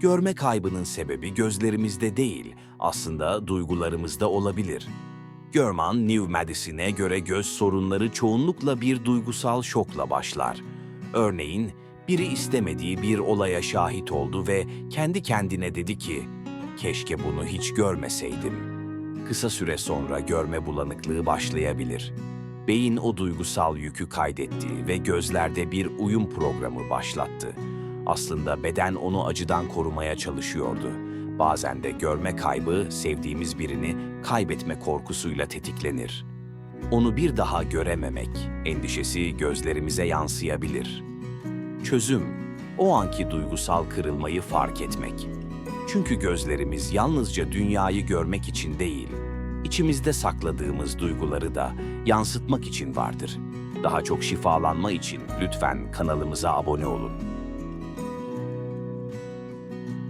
Görme kaybının sebebi gözlerimizde değil, aslında duygularımızda olabilir. German New Medicine'e göre göz sorunları çoğunlukla bir duygusal şokla başlar. Örneğin, biri istemediği bir olaya şahit oldu ve kendi kendine dedi ki, keşke bunu hiç görmeseydim. Kısa süre sonra görme bulanıklığı başlayabilir. Beyin o duygusal yükü kaydetti ve gözlerde bir uyum programı başlattı. Aslında beden onu acıdan korumaya çalışıyordu. Bazen de görme kaybı sevdiğimiz birini kaybetme korkusuyla tetiklenir. Onu bir daha görememek endişesi gözlerimize yansıyabilir. Çözüm, o anki duygusal kırılmayı fark etmek. Çünkü gözlerimiz yalnızca dünyayı görmek için değil, içimizde sakladığımız duyguları da yansıtmak için vardır. Daha çok şifalanma için lütfen kanalımıza abone olun.